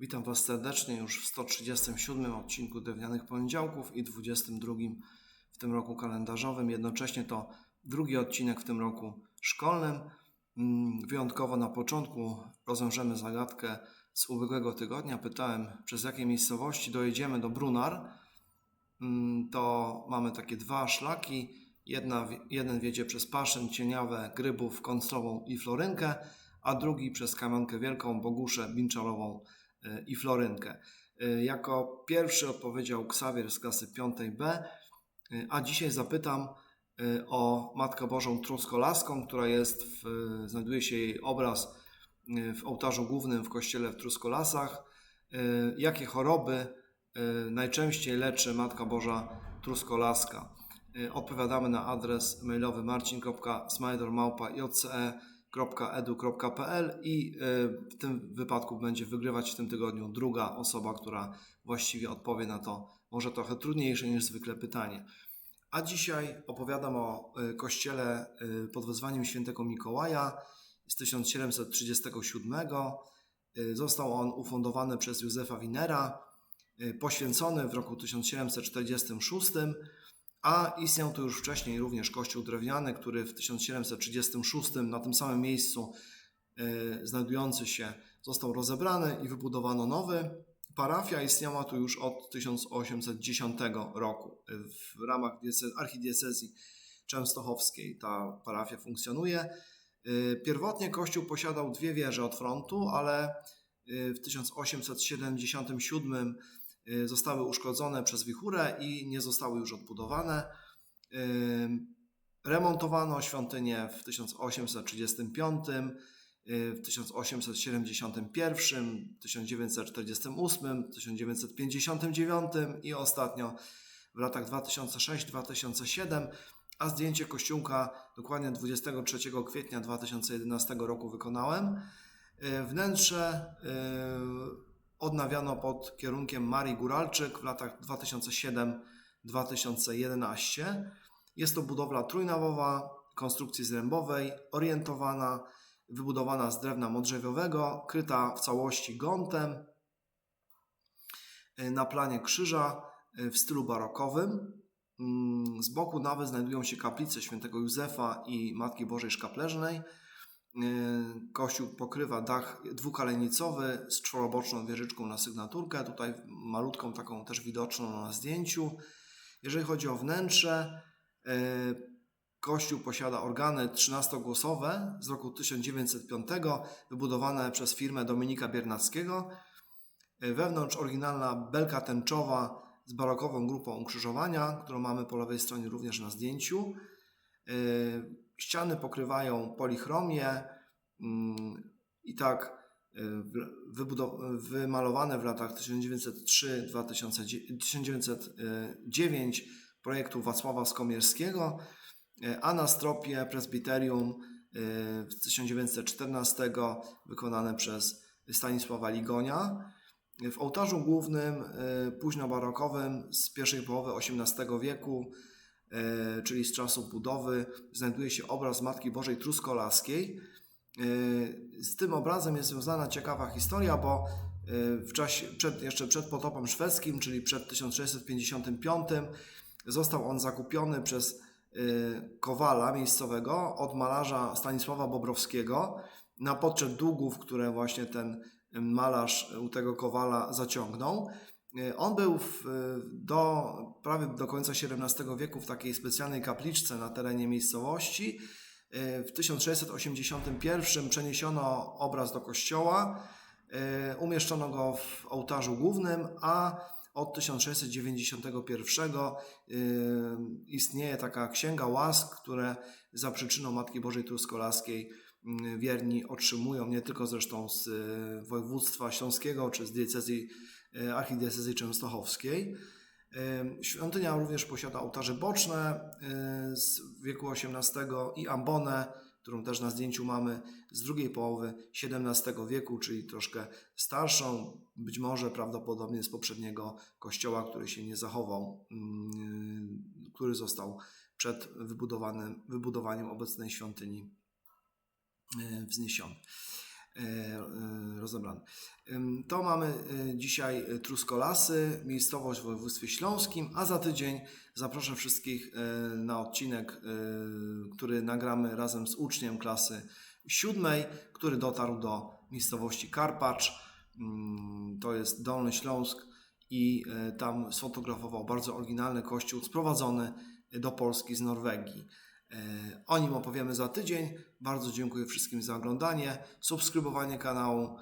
Witam Was serdecznie już w 137 odcinku Drewnianych Poniedziałków i 22 w tym roku kalendarzowym. Jednocześnie to drugi odcinek w tym roku szkolnym. Mm, Wyjątkowo na początku rozwiążemy zagadkę z ubiegłego tygodnia. Pytałem, przez jakie miejscowości dojedziemy do Brunar. Mm, To mamy takie dwa szlaki. Jedna, jeden wiedzie przez Paszyn, Cieniawę, Grybów, Kąclową i Florynkę, a drugi przez Kamionkę Wielką, Boguszę, Binczarową i Florynkę. Y, Jako pierwszy odpowiedział Ksawier z klasy 5B, y, a dzisiaj zapytam y, o Matkę Bożą Truskolaską, która jest w, znajduje się jej obraz y, w ołtarzu głównym w kościele w Truskolasach. Y, Jakie choroby y, najczęściej leczy Matka Boża Truskolaska? Y, Odpowiadamy na adres mailowy marcin.smajdor.jce.edu.pl i y, w tym wypadku będzie wygrywać w tym tygodniu druga osoba, która właściwie odpowie na to może trochę trudniejsze niż zwykle pytanie. A dzisiaj opowiadam o y, kościele y, pod wezwaniem świętego Mikołaja z 1737. Y, Został on ufundowany przez Józefa Winera, poświęcony w roku 1746, a istniał tu już wcześniej również kościół drewniany, który w 1736 na tym samym miejscu y, znajdujący się został rozebrany i wybudowano nowy. Parafia istniała tu już od 1810 roku. Y, W ramach diece- archidiecezji częstochowskiej ta parafia funkcjonuje. Y, Pierwotnie kościół posiadał dwie wieże od frontu, ale w 1877 y, zostały uszkodzone przez wichurę i nie zostały już odbudowane. Y, Remontowano świątynię w 1835, y, w 1871, 1948, 1959 i ostatnio w latach 2006-2007, a zdjęcie kościółka dokładnie 23 kwietnia 2011 roku wykonałem. Y, Wnętrze y, odnawiano pod kierunkiem Marii Góralczyk w latach 2007-2011. Jest to budowla trójnawowa, konstrukcji zrębowej, orientowana, wybudowana z drewna modrzewiowego, kryta w całości gątem y, na planie krzyża y, w stylu barokowym. Mm, Z boku nawy znajdują się kaplice świętego Józefa i Matki Bożej Szkapleżnej. Y, Kościół pokrywa dach dwukalenicowy z czworoboczną wieżyczką na sygnaturkę, tutaj malutką taką też widoczną na zdjęciu. Jeżeli chodzi o wnętrze, y, Kościół posiada organy 13-głosowe z roku 1905, wybudowane przez firmę Dominika Biernackiego. Y, Wewnątrz oryginalna belka tęczowa z barokową grupą ukrzyżowania, którą mamy po lewej stronie również na zdjęciu. Y, Ściany pokrywają polichromię mm, i tak y, w- wymalowane w latach 1903-1909 projektu Wacława Skomierskiego, y, a na stropie prezbiterium y, z 1914 wykonane przez Stanisława Ligonia. W ołtarzu głównym y, późnobarokowym z pierwszej połowy XVIII wieku czyli z czasów budowy, znajduje się obraz Matki Bożej Truskolaskiej. E, Z tym obrazem jest związana ciekawa historia, bo e, w czasie, przed, jeszcze przed potopem szwedzkim, czyli przed 1655, został on zakupiony przez e, kowala miejscowego od malarza Stanisława Bobrowskiego na poczet długów, które właśnie ten malarz u tego kowala zaciągnął. E, On był w, do, prawie do końca XVII wieku w takiej specjalnej kapliczce na terenie miejscowości. E, W 1681 przeniesiono obraz do kościoła, umieszczono go w ołtarzu głównym, a od 1691 e, istnieje taka księga łask, które za przyczyną Matki Bożej Truskolaskiej wierni otrzymują, nie tylko zresztą z województwa śląskiego czy z diecezji archidiecezji częstochowskiej. E, Świątynia również posiada ołtarze boczne e, z wieku XVIII i ambonę, którą też na zdjęciu mamy z drugiej połowy XVII wieku, czyli troszkę starszą, być może prawdopodobnie z poprzedniego kościoła, który się nie zachował, mm, który został przed wybudowaniem obecnej świątyni e, wzniesiony. E, e, rozebrany. To mamy e, dzisiaj Truskolasy, miejscowość w województwie śląskim, a za tydzień zapraszam wszystkich na odcinek, który nagramy razem z uczniem klasy siódmej, który dotarł do miejscowości Karpacz. To jest Dolny Śląsk i tam sfotografował bardzo oryginalny kościół sprowadzony do Polski z Norwegii. E, O nim opowiemy za tydzień. Bardzo dziękuję wszystkim za oglądanie, subskrybowanie kanału e,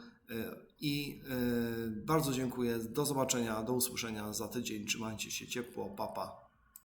i e, bardzo dziękuję. Do zobaczenia, do usłyszenia za tydzień. Trzymajcie się ciepło, papa.